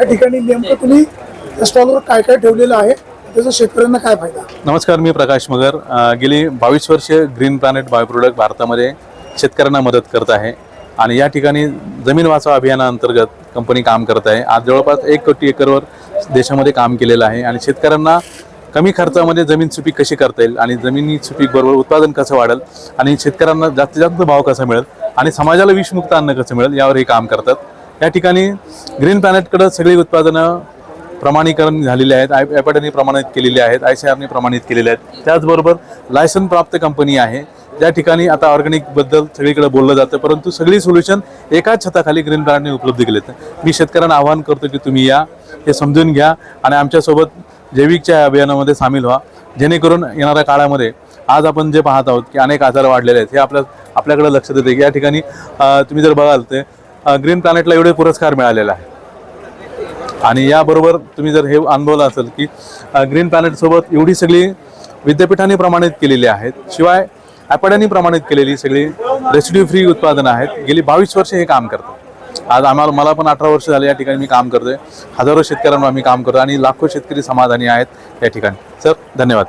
या ठिकाणी नेमकं तुम्ही स्टॉलवर काय काय ठेवलेलं आहे? त्याचा शेतकऱ्यांना काय फायदा? नमस्कार मी प्रकाश मगर. अ, गेली बावीस वर्षे ग्रीन प्लॅनेट बाय प्रोडक्ट भारतामध्ये शेतकऱ्यांना मदत करत आहे. आणि या ठिकाणी जमीन वाचवा अभियानाअंतर्गत कंपनी काम करत आहे. आज जवळपास एक कोटी एकरवर देशामध्ये काम केलेलं आहे. आणि शेतकऱ्यांना कमी खर्चामध्ये जमीन सुपीक कशी करता येईल? आणि जमिनी सुपीक बरोबर उत्पादन कसं वाढेल? आणि शेतकऱ्यांना जास्तीत जास्त भाव कसा मिळेल? आणि समाजाला विषमुक्त अन्न कसं मिळेल? यावर हे काम करतात. या ठिकाणी ग्रीन प्लॅनेटकडं सगळी उत्पादनं प्रमाणीकरण झालेले आहेत. आय ॲपॅडनी प्रमाणित केलेले आहेत आय सी आरने प्रमाणित केलेले आहेत. त्याचबरोबर लायसन प्राप्त कंपनी आहे. ज्या ठिकाणी आता ऑर्गॅनिकबद्दल सगळीकडे बोललं जातं परंतु सगळी सोल्युशन एकाच छताखाली ग्रीन प्लॅनेटने उपलब्ध केलेत. मी शेतकऱ्यांना आवाहन करतो की तुम्ही या हे समजून घ्या आणि आमच्यासोबत जैविकच्या अभियानामध्ये सामील व्हा. जेणेकरून येणाऱ्या काळामध्ये आज आपण जे पाहत आहोत की अनेक आजार वाढलेले आहेत हे आपल्या आपल्याकडे लक्ष देते की या ठिकाणी तुम्ही जर बघाल ते ग्रीन प्लॅनेटला एवढे पुरस्कार मिळालेला आहे आणि याबरोबर तुम्ही जर हे अनुभवलं असेल की ग्रीन प्लॅनेटसोबत एवढी सगळी विद्यापीठाने प्रमाणित केलेली आहेत शिवाय ॲपड्यांनी प्रमाणित केलेली सगळी रेसिड्यू फ्री उत्पादनं आहेत गेली बावीस वर्षे हे काम करतं आज आम्हाला मला पण अठरा वर्ष झाले या ठिकाणी मी काम करतोय. हजारो शेतकऱ्यांवर आम्ही काम करतो आणि लाखो शेतकरी समाधानी आहेत या ठिकाणी. सर धन्यवाद.